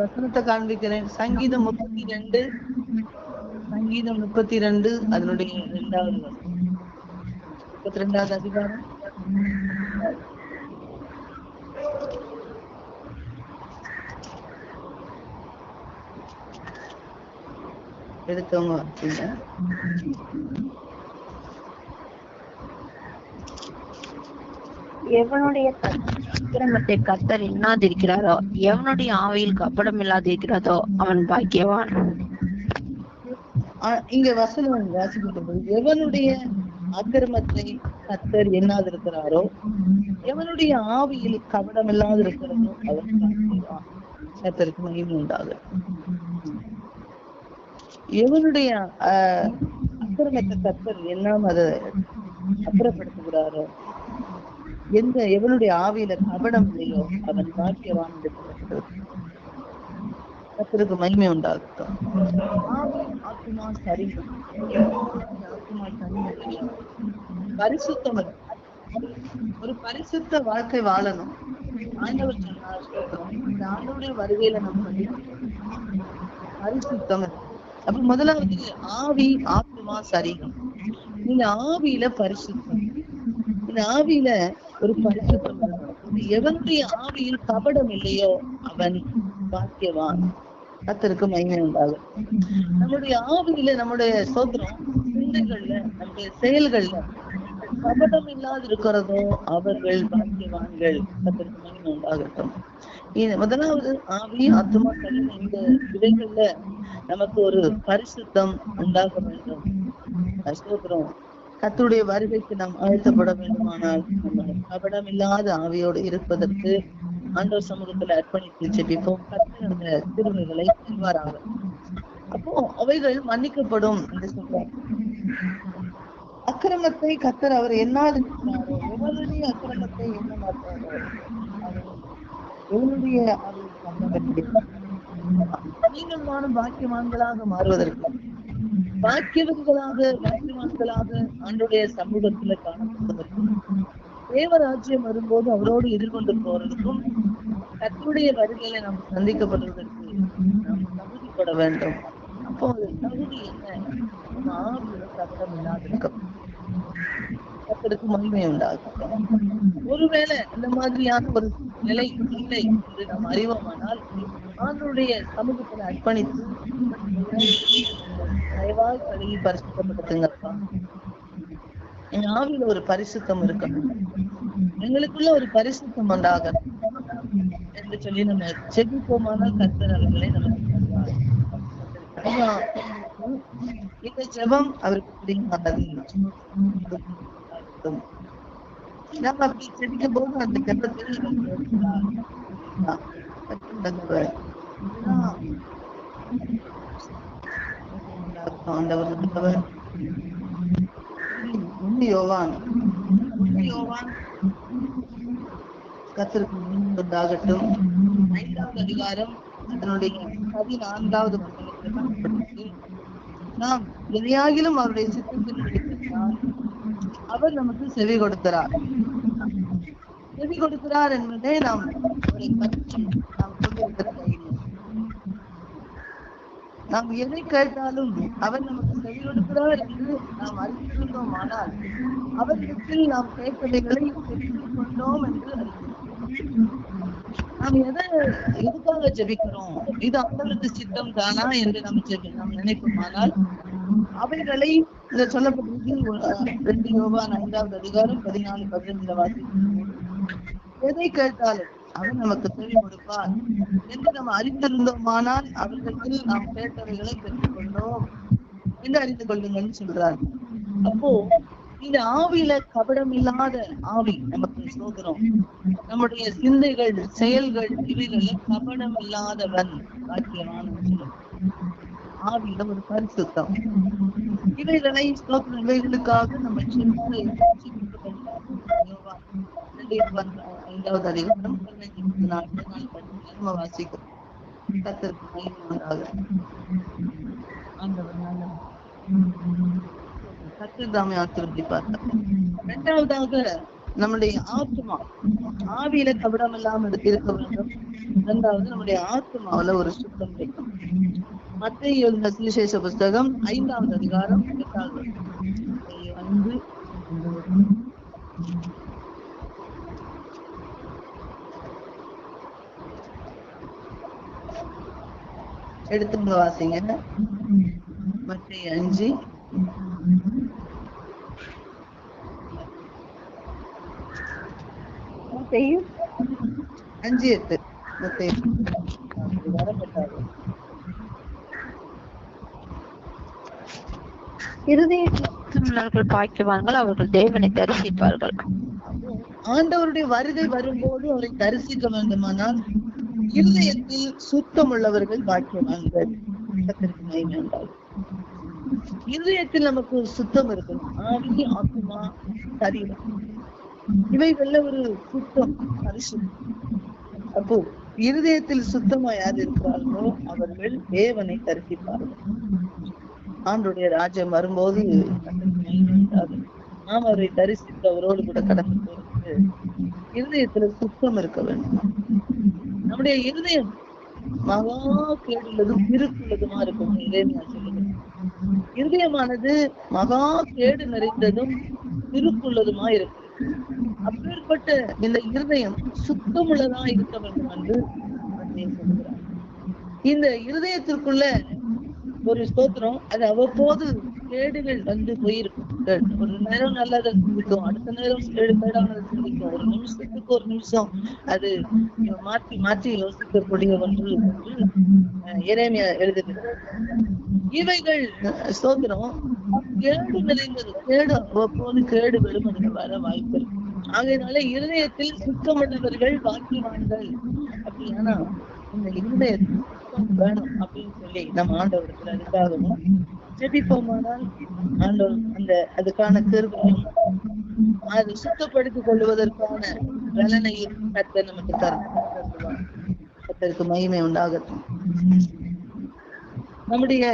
வசனத்தை காண்பிக்கிறேன். சங்கீதம் முப்பத்தி ரெண்டு சங்கீதம் முப்பத்தி ரெண்டு அதனுடைய இரண்டாவது வசனம். முப்பத்தி ரெண்டாவது அதிகாரம். எடுத்தவங்க எவனுடைய அக்கிரமத்தை கத்தர் எண்ணாதிருக்கிறாரோ எவனுடைய ஆவியில் கப்படம் இல்லாதிருக்கிறதோ அவன் பாக்கியவான். இங்க வசனம் வாசிக்கப்பட்டது எவனுடைய அக்கிரமத்தை கத்தர் எண்ணாதிருக்கிறாரோ எவனுடைய ஆவியில் கபடம் இல்லாது இருக்கிறதோ அவன் பாக்கியவான். கர்த்தருக்கு மகிமை உண்டாகும் எவனுடைய ஆஹ், அக்கிரமத்தை கத்தர் எண்ணாம அதை அப்புறப்படுத்துகிறாரோ எந்த எவனுடைய ஆவியில கபடம் இல்லையோ அவன் பாக்கியவான் கத்திற்கு மகிமை உண்டாகட்டும். ஆத்துமா சரீரம் பரிசுத்தம் ஒரு பரிசுத்த வாழ்க்கை வாழணும். ஆண்டவர் சொன்னார் இந்த ஆண்டவருடைய வருகையில நம்ம பரிசுத்தம் அப்ப முதலாவது ஆவி ஆத்மா சரீரம் இந்த ஆவியில பரிசுத்தம். இந்த ஆவியில ஒரு பரிசுத்தம் எவனுடைய ஆவியில் கபடம் இல்லையோ அவன் பாக்கியவான். கத்தருக்கு மகிமை உண்டாகும். நம்முடைய ஆவியில நம்முடைய சோதரம் சிந்தைகள்ல நம்முடைய செயல்கள்ல கபடம் இல்லாது இருக்கிறதோ அவர்கள் பாக்கியவான்கள். கத்தருக்கு மகிமை உண்டாகட்டும். இது முதலாவது ஆவி ஆத்மா சரீரம் இந்த இவைகள்ல நமக்கு ஒரு பரிசுத்தம் உண்டாக வேண்டும். சோதரம் கத்துடைய வருகைக்கு நாம் அழுத்தப்பட வேண்டுமானால் கபடம் இல்லாத ஆவியோடு இருப்பதற்கு ஆண்டவர் சமூகத்துல அர்ப்பணித்து ஜெபிப்போம். கர்த்தர் அந்த திருமைகளை செய்வாராக அப்போ அவைகள் மன்னிக்கப்படும் என்று சொல்றார் அக்கிரமத்தை கத்தர் அவர் எண்ணாது எவருடைய அக்கிரமத்தை என்ன மாற்றாரோ அவர் எவனுடைய அவர் கண்ணகத்தை நீங்கள் பாக்கியவான்களாக மாறுவதற்கு பாக்கியவர்களாக பாக்கியவான்களாக ஆண்டுடைய சமூகத்துல காணப்படுவதற்கும் தேவராஜ்யம் வரும்போது அவரோடு எதிர்கொண்டு போறதுக்கும் கர்த்தருடைய வருகையில நாம் சந்திக்கப்படுவதற்கு நாம் தகுதிப்பட வேண்டும். அப்போ அது தகுதி என்ன? நம்ம ஆவியில சத்தம் இல்லாதிருக்கும் கர்த்தருக்கு மகிமை உண்டாகும் ஒருவேளை இந்த மாதிரியான ஒரு நிலை இல்லை என்று நாம் அறிவோமானால் ஆண்டவருடைய சமூகத்தில் அர்ப்பணித்து தயவாய் கழுவி பரிசுத்தப்படுத்துங்கப்பா. எங்க ஆவியில ஒரு பரிசுத்தம் இருக்கணும். எங்களுக்குள்ள ஒரு பரிசுத்தம் உண்டாகணும் என்று சொல்லி நம்ம செபிப்போமானால் கர்த்தர் அவர்களை நமக்கு இந்த ஜெபம் அவருக்கு பிடிக்காது. நம்ம அப்படி செபிக்கும் போது அந்த ஜெபத்தில் ஆண்டவர் நல்லவர் யோவான். யோவான் கத்திற்கு ஐந்தாவது அதிகாரம் அதனுடைய பதினான்காவது நாம் எதையாகிலும் அவருடைய சித்தத்தில் அவர் நமக்கு செவி கொடுக்கிறார். செவி கொடுக்கிறார் என்பதே நாம் அவரை நாம் கொண்டிருக்கிற தைரியம். நாம் எதை கேட்டாலும் அவர் நமக்கு செவி கொடுக்கிறார் என்று நாம் அறிந்திருந்தோம் ஆனால் அவரிடத்தில் நாம் கேட்பதைகளை தெரிந்து கொண்டோம் என்று நாம் எதை எதுக்காக ஜெபிக்கிறோம்? இது ஆண்டவருக்கு சித்தம் தானா என்று நாம் நாம் நினைப்போமானால் அவைகளை இந்த சொல்லப்பட்டிருக்கு ரெண்டு யோவான் ஐந்தாவது அதிகாரம் பதினாலு பதினஞ்சுல வாசிக்கும் எதை கேட்டாலும் அவன் நமக்கு செவி கொடுப்பார் என்று நம்ம அறிந்திருந்தோமானால் அவர்களுக்கு நாம் கேட்டவைகளை பெற்றுக் கொண்டோம் என்று அறிந்து கொள்ளுங்கள்னு சொல்றார். அப்போ இந்த ஆவியில கபடம் இல்லாத ஆவி நமக்கு சோதரம் நம்முடைய சிந்தைகள் செயல்கள் இவைகள்ல கபடம் இல்லாதவன் பாக்கியவான் ஆவியில ஒரு பரிசுத்தம். இவைகளை இவைகளுக்காக நம்ம ஐந்தாவது அதிகாரம் பதினஞ்சு நாலு நாள் வாசிக்கிறோம் கத்திற்கு ஆண்டவர் இரண்டாவதாக நம்முடைய ஆத்மா ஆவியில கபடம் இல்லாம இருக்க வேண்டும். இரண்டாவது நம்முடைய ஆத்மாவில ஒரு சுத்தம் கிடைக்கும் மத்திய எழுதின சுவிசேஷ புஸ்தகம் ஐந்தாவது அதிகாரம் எட்டாவது ஐந்து எடுத்துங்க வாசிங்க. மத்திய அஞ்சு. அஞ்சு எட்டு. மத்திய அதிகாரம் எட்டாவது இருதயத்தில் பாய்க்குவார்கள் அவர்கள் தேவனை தரிசிப்பார்கள். ஆண்டவருடைய வருகை வரும்போது அவரை தரிசிக்க வேண்டுமானால் இருதயத்தில் சுத்தம் உள்ளவர்கள் பாக்கியவான்கள். இருதயத்தில் நமக்கு சுத்தம் இருக்கணும் ஆவி ஆத்மா சரீரம். இவைகள்ல ஒரு சுத்தம் பரிசுத்தம். அப்போ இருதயத்தில் சுத்தமா யார் இருக்கிறார்களோ அவர்கள் தேவனை தரிசிப்பார்கள். ஆண்டுடைய ராஜ்யம் வரும்போது நாம் அவரை தரிசித்து அவரோடு கூட கடந்து போறது இருதயத்துல சுத்தம் இருக்க வேண்டும். நம்முடைய இருதயம் மகா கேடுள்ளதும் இருக்குள்ளதுமா இருக்கும். இறைமையா இருதயமானது மகா கேடு நிறைந்ததும் இருக்குள்ளதுமா இருக்கும். அப்பேற்பட்ட இந்த இருதயம் சுத்தமுள்ளதா இருக்க வேண்டும் என்று சொல்கிறார் இந்த இருதயத்திற்குள்ள ஒரு ஸ்தோத்திரம் அது அவ்வப்போது கேடுகள் வந்து போயிருக்கும் ஒரு நேரம் நல்லதை சிந்திக்கும் அடுத்த நேரம் கேடு கேடானதை சிந்திக்கும் ஒரு நிமிஷத்துக்கு ஒரு நிமிஷம் அது மாற்றி மாற்றி யோசிக்கக்கூடிய ஒன்று என்று அஹ், எழுதுகிறது. இவைகள் ஸ்தோத்திரம் கேடு நிறைந்தது. கேடு அவ்வப்போது கேடு வெறுமனது வர வாய்ப்பு இருக்கு ஆகையினால இருதயத்தில் சுத்தமுள்ளவர்கள் பாக்கியவான்கள். அப்படின்னா இந்த இருதயத்தில் வேணும் அப்படின்னு சொல்லி நம்ம ஆண்டவரத்துல அதுக்காகவும் ஜெபிப்போமானால் ஆண்டவர் அந்த அதுக்கான தீர்வையும் அதை சுத்தப்படுத்திக் கொள்வதற்கான பலனையும் கர்த்தர் நமக்கு தரும். கத்தருக்கு மகிமை உண்டாகட்டும். நம்முடைய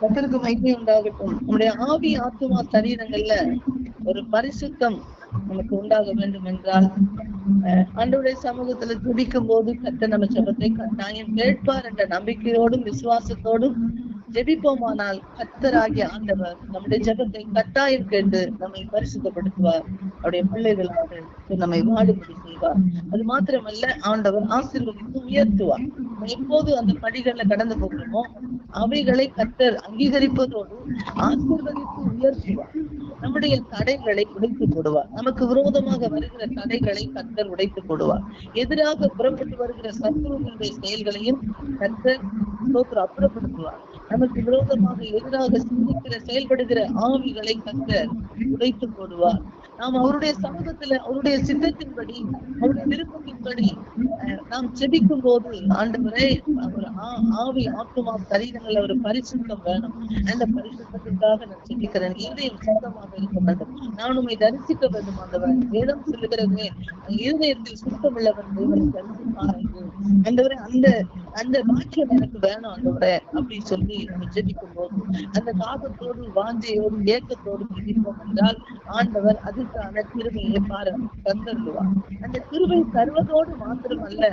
கத்தருக்கு மகிமை உண்டாகட்டும். நம்முடைய ஆவி ஆத்மா சரீரங்கள்ல ஒரு பரிசுத்தம் நமக்கு உண்டாக வேண்டும் என்றால் அஹ், சமூகத்துல துடிக்கும் போது கத்த நம்ம சபத்தை கட்டாயம் கேட்பார் என்ற நம்பிக்கையோடும் விசுவாசத்தோடும் ஜெபிப்போமானால் கத்தராகிய ஆண்டவர் நம்முடைய ஜெபத்தை கட்டாயம் கேட்டு நம்மை பரிசுத்தப்படுத்துவார். அவருடைய பிள்ளைகளாக நம்மை வாடுபடி செய்வார். அது மாத்திரமல்ல ஆண்டவர் ஆசீர்வதித்து உயர்த்துவார். நம்ம எப்போது அந்த படிகள்ல கடந்து போகிறோமோ அவைகளை கத்தர் அங்கீகரிப்பதோடு ஆசீர்வதித்து உயர்த்துவார். நம்முடைய தடைகளை உடைத்து போடுவார் நமக்கு விரோதமாக வருகிற தடைகளை கத்தர் உடைத்து போடுவார் எதிராக புறப்பட்டு வருகிற சத்துருவினுடைய செயல்களையும் கத்தர் அப்புறப்படுத்துவார். நமக்கு விரோதமாக எதிராக சிந்திக்கிற செயல்படுகிற ஆவிகளை கத்தர் உடைத்து போடுவார். நாம் அவருடைய சமூகத்துல அவருடைய சித்தத்தின்படி அவருடைய விருப்பத்தின்படி அஹ், நாம் செபிக்கும் போது ஆண்டவரே அவர் ஆவி ஆத்மா சரீரங்கள் ஒரு பரிசுத்தம் வேணும். அந்த பரிசுத்தத்திற்காக நான் செபிக்கிறேன். இருதயம் சுத்தமாக இருக்க வேண்டும். நான் உண்மை தரிசிக்க வேண்டும் ஆண்டவர். வேதம் சொல்லுகிறது இருதயத்தில் சுத்தம் உள்ளவன் தேவனை தரிசிப்பார் என்று ஆண்டவரே அந்த அந்த பாக்கியம் எனக்கு வேணும் ஆண்டவரே அப்படின்னு சொல்லி நம்ம ஜெபிக்கும் போது அந்த தாகத்தோடு வாஞ்சையோடு ஏக்கத்தோடு ஜெபிப்போம் என்றால் ஆண்டவர் அதுக்கான கிருமையை பாரு தந்தருவார் அந்த கிருமை தருவதோடு மாத்திரமல்ல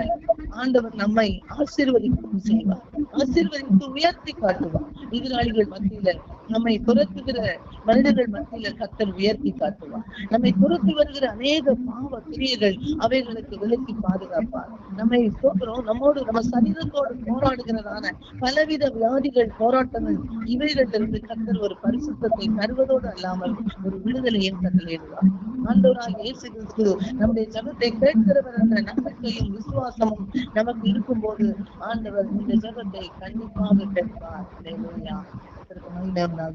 ஆண்டவர் நம்மை ஆசீர்வதிக்கும் செய்வார். ஆசீர்வதித்து உயர்த்தி காட்டுவார். எதிராளிகள் மத்தியில நம்மை துரத்துகிற மனிதர்கள் மத்தியில கத்தர் உயர்த்தி காட்டுவார். நம்மை துரத்தி வருகிற அநேக பாவ கிரியர்கள் அவைகளுக்கு விலக்கி பாதுகாப்பார். நம்மை சொல்றோம் நம்மோடு நம்ம சரீரத்தோடு போராடுகிறதான பலவித வியாதிகள் போராட்டங்கள் இவைகளிலிருந்து கத்தர் ஒரு பரிசுத்தத்தை தருவதோடு அல்லாமல் ஒரு விடுதலையும் கட்டளையிடுவார் ஆண்டவராக இயேசு கிறிஸ்து நம்முடைய ஜபத்தை கேட்கிறவர் என்ற நம்பிக்கையும் விசுவாசமும் நமக்கு இருக்கும்போது ஆண்டவர் இந்த ஜபத்தை கண்டிப்பாக கேட்பார். அல்லேலூயா. கர்த்தருக்கு மகிமை உண்டாகட்டும்.